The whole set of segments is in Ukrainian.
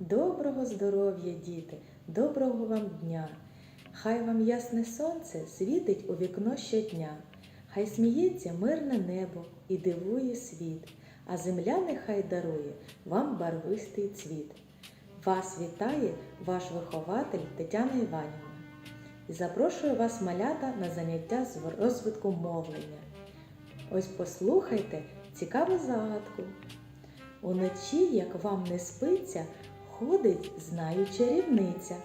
Доброго здоров'я, діти, доброго вам дня! Хай вам ясне сонце світить у вікно щодня, хай сміється мирне небо і дивує світ, а земля нехай дарує вам барвистий цвіт. Вас вітає ваш вихователь Тетяна Іванівна і запрошую вас малята на заняття з розвитку мовлення. Ось послухайте цікаву загадку. Уночі, як вам не спиться, ходить, знаю, чарівниця,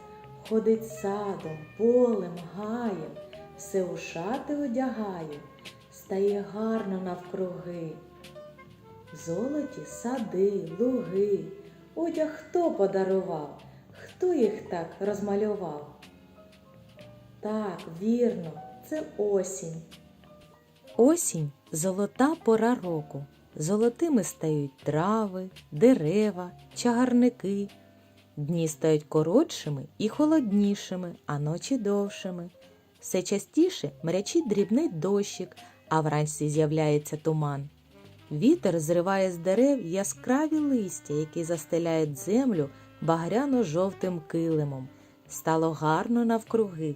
ходить садом, полем, гаєм, все у шати одягає, стає гарно навкруги. Золоті сади, луги, одяг хто подарував, хто їх так розмалював? Так, вірно, це осінь. Осінь золота пора року. Золотими стають трави, дерева, чагарники. Дні стають коротшими і холоднішими, а ночі довшими. Все частіше мрячить дрібний дощик, а вранці з'являється туман. Вітер зриває з дерев яскраві листя, які застеляють землю багряно-жовтим килимом. Стало гарно навкруги.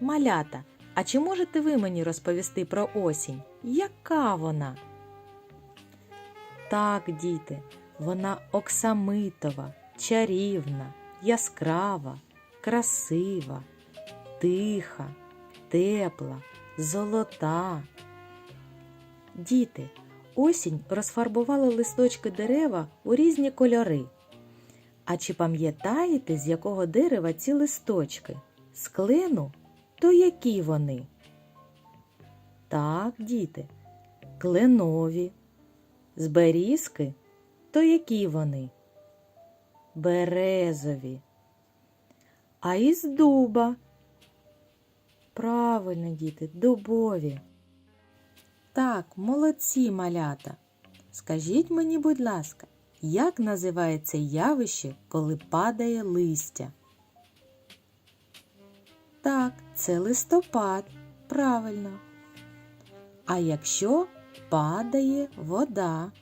Малята, а чи можете ви мені розповісти про осінь? Яка вона? Так, діти, вона оксамитова, чарівна, яскрава, красива, тиха, тепла, золота. Діти, осінь розфарбувала листочки дерева у різні кольори. А чи пам'ятаєте, з якого дерева ці листочки? З клену? То які вони? Так, діти, кленові. З берізки? То які вони? Березові. А із дуба? Правильно, діти, дубові. Так, молодці малята. Скажіть мені, будь ласка, як називається явище, коли падає листя? Так, це листопад. Правильно. А якщо падає вода.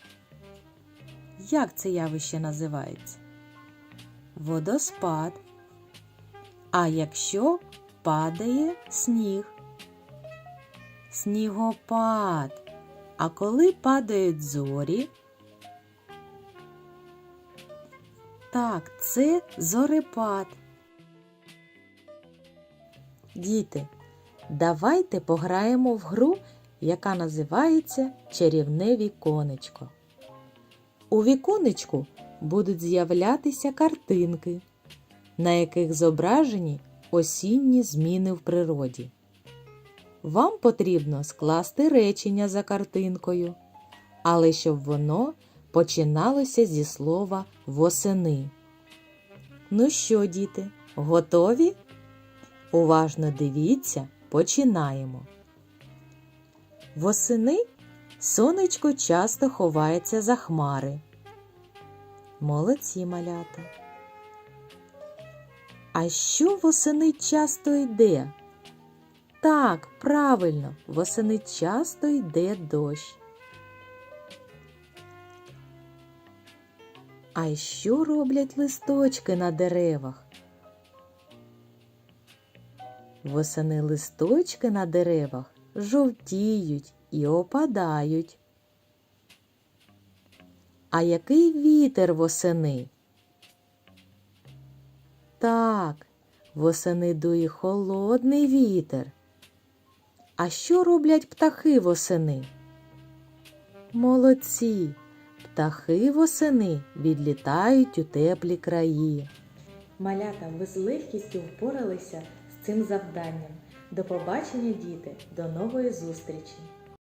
Як це явище називається? Водоспад. А якщо падає сніг? Снігопад. А коли падають зорі? Так, це зорепад. Діти, давайте пограємо в гру, яка називається Чарівне віконечко. У віконечку будуть з'являтися картинки, на яких зображені осінні зміни в природі. Вам потрібно скласти речення за картинкою, але щоб воно починалося зі слова восени. Ну що, діти, готові? Уважно дивіться, починаємо. Восени сонечко часто ховається за хмари. Молодці малята. А що восени часто йде? Так, правильно, восени часто йде дощ. А що роблять листочки на деревах? Восени листочки на деревах жовтіють і опадають. А який вітер восени? Так, восени дує холодний вітер. А що роблять птахи восени? Молодці! Птахи восени відлітають у теплі краї. Малята, ви з легкістю впоралися з цим завданням. До побачення, діти, до нової зустрічі!